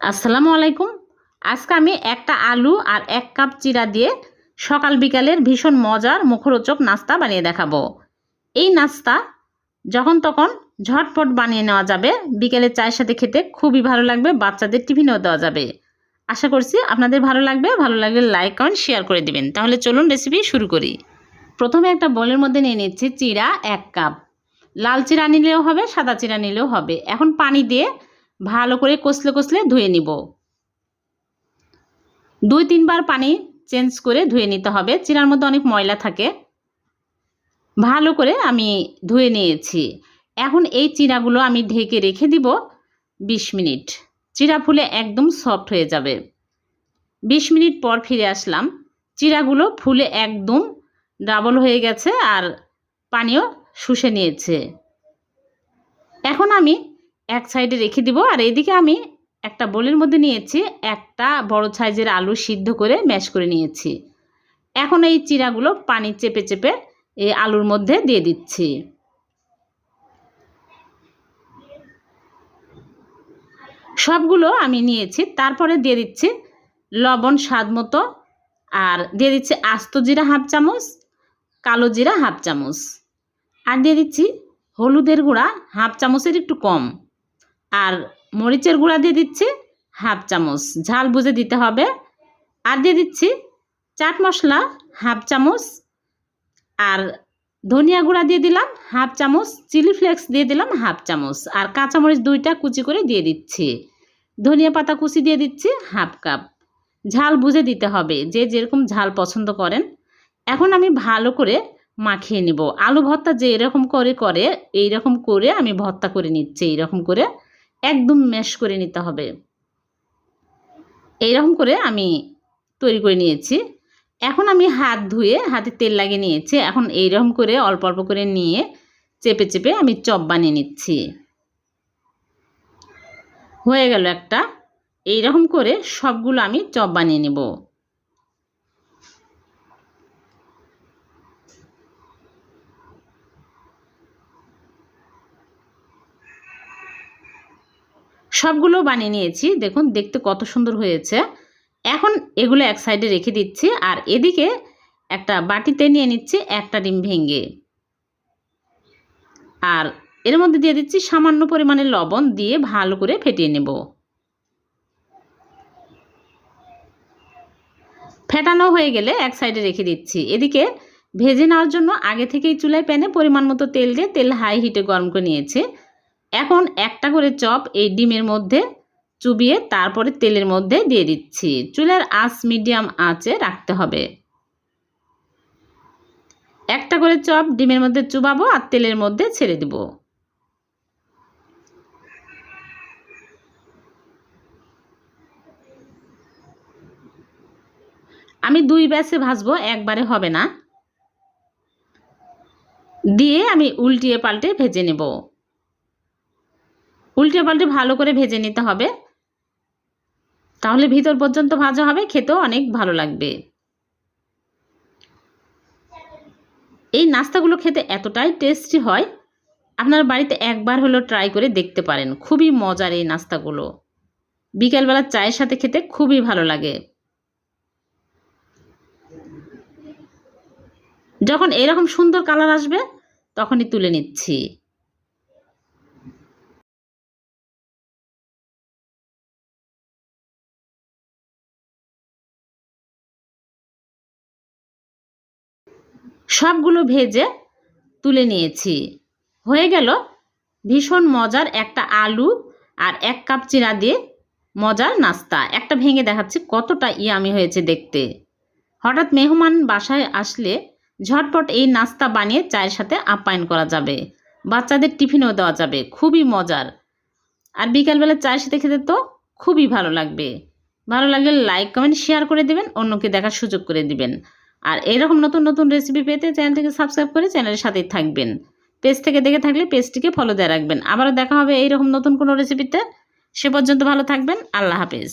আসসালামু আলাইকুম। আজকে আমি একটা আলু আর এক কাপ চিরা দিয়ে সকাল বিকালের ভীষণ মজার মুখরোচক নাস্তা বানিয়ে দেখাবো। এই নাস্তা যখন তখন ঝটপট বানিয়ে নেওয়া যাবে, বিকেলে চায়ের সাথে খেতে খুবই ভালো লাগবে, বাচ্চাদের টিফিনেও দেওয়া যাবে। আশা করছি আপনাদের ভালো লাগবে, ভালো লাগলে লাইক, কমেন্ট, শেয়ার করে দিবেন। তাহলে চলুন রেসিপি শুরু করি। প্রথমে একটা বলের মধ্যে নিয়ে নিচ্ছি চিরা এক কাপ। লাল চিরা নিলেও হবে, সাদা চিরা নিলেও হবে। এখন পানি দিয়ে ভালো করে কষলে কষলে ধুয়ে নিব। দুই তিনবার পানি চেঞ্জ করে ধুয়ে নিতে হবে। চিরার মধ্যে অনেক ময়লা থাকে। ভালো করে আমি ধুয়ে নিয়েছি। এখন এই চিরাগুলো আমি ঢেকে রেখে দিব বিশ মিনিট। চিরা ফুলে একদম সফট হয়ে যাবে। বিশ মিনিট পর ফিরে আসলাম। চিরাগুলো ফুলে একদম ডাবল হয়ে গেছে আর পানিও শুষে নিয়েছে। এখন আমি এক সাইডে রেখে দিব আর এইদিকে আমি একটা বোলের মধ্যে নিয়েছি একটা বড় সাইজের আলু সিদ্ধ করে ম্যাশ করে নিয়েছি। এখন এই চিরাগুলো পানি চেপে চেপে এই আলুর মধ্যে দিয়ে দিচ্ছি। সবগুলো আমি নিয়েছি, তারপরে দিয়ে দিচ্ছি লবণ স্বাদ মতো আর দিয়ে দিচ্ছি আস্ত জিরা হাফ চামচ, কালো জিরা হাফ চামচ। আর দিয়ে দিচ্ছি হলুদের গুঁড়া হাফ চামচের একটু কম। আর মরিচের গুঁড়া দিয়ে দিচ্ছি হাফ চামচ। ঝাল বুঝে দিতে হবে। আর দিয়ে দিচ্ছি চাট মশলা হাফ চামচ। আর ধনিয়া গুঁড়া দিয়ে দিলাম হাফ চামচ। চিলি ফ্লেক্স দিয়ে দিলাম হাফ চামচ। আর কাঁচামরিচ দুইটা কুচি করে দিয়ে দিচ্ছি। ধনিয়া পাতা কুচি দিয়ে দিচ্ছি হাফ কাপ। ঝাল বুঝে দিতে হবে যে যেরকম ঝাল পছন্দ করেন। এখন আমি ভালো করে মাখিয়ে নিব। আলু ভর্তা যে এরকম করে করে এই রকম করে আমি ভর্তা করে নিচ্ছি, এইরকম করে। একদম ম্যাশ করে নিতে হবে। এইরকম করে আমি তৈরি করে নিয়েছি। এখন আমি হাত ধুয়ে হাতে তেল লাগিয়ে নিয়েছি। এখন এইরকম করে অল্প অল্প করে নিয়ে চেপে চেপে আমি চপ বানিয়ে নিচ্ছি। হয়ে গেল একটা। এইরকম করে সবগুলো আমি চপ বানিয়ে নেব। সবগুলো বানিয়ে নিয়েছি। দেখুন, দেখতে কত সুন্দর হয়েছে। এখন এগুলো এক সাইডে রেখে দিচ্ছি আর এদিকে একটা বাটিতে নিয়ে নিচ্ছি একটা ডিম ভেঙে। আর এর মধ্যে দিয়ে দিচ্ছি সামান্য পরিমাণে লবণ দিয়ে ভালো করে ফেটিয়ে নেব। ফেটানো হয়ে গেলে এক সাইডে রেখে দিচ্ছি। এদিকে ভেজে নেওয়ার জন্য আগে থেকেই চুলায় প্যানে পরিমাণ মতো তেল দিয়ে তেল হাই হিটে গরম করে নিয়েছে। এখন একটা করে চপ এই ডিমের মধ্যে চুবিয়ে তারপরে তেলের মধ্যে দিয়ে দিচ্ছি। চুলার আঁচ মিডিয়াম আঁচে রাখতে হবে। একটা করে চপ ডিমের মধ্যে চুবাবো আর তেলের মধ্যে ছেড়ে দিব। আমি দুই ব্যাসে ভাজবো, একবারে হবে না। দিয়ে আমি উল্টিয়ে পাল্টে ভেজে নেব। উল্টে পাল্টে ভালো করে ভেজে নিতে হবে। তাহলে ভিতর পর্যন্ত ভাজা হবে, খেতেও অনেক ভালো লাগবে। এই নাস্তাগুলো খেতে এতটাই টেস্টি হয়, আপনার বাড়িতে একবার হলো ট্রাই করে দেখতে পারেন। খুবই মজার এই নাস্তাগুলো। বিকেলবেলা চায়ের সাথে খেতে খুবই ভালো লাগে। যখন এরকম সুন্দর কালার আসবে, তখনই তুলে নিচ্ছি। সবগুলো ভেজে তুলে নিয়েছি। হয়ে গেল ভীষণ মজার একটা আলু আর এক কাপ চিরা দিয়ে মজার নাস্তা। একটা ভেঙে দেখাচ্ছি কতটা ইয়ামি হয়েছে দেখতে। হঠাৎ মেহমান বাসায় আসলে ঝটপট এই নাস্তা বানিয়ে চায়ের সাথে আপ্যায়ন করা যাবে। বাচ্চাদের টিফিনও দেওয়া যাবে। খুবই মজার। আর বিকালবেলা চায়ের সাথে খেতে তো খুবই ভালো লাগবে। ভালো লাগলে লাইক, কমেন্ট, শেয়ার করে দেবেন। অন্যকে দেখার সুযোগ করে দিবেন। আর এরকম নতুন নতুন রেসিপি পেতে চ্যানেলটিকে সাবস্ক্রাইব করে চ্যানেলের সাথেই থাকবেন। পেজ থেকে দেখে থাকলে পেজটিকে ফলো দেওয়া রাখবেন। আবারও দেখা হবে এইরকম নতুন কোনো রেসিপিতে সে পর্যন্ত ভালো থাকবেন। আল্লাহ হাফেজ।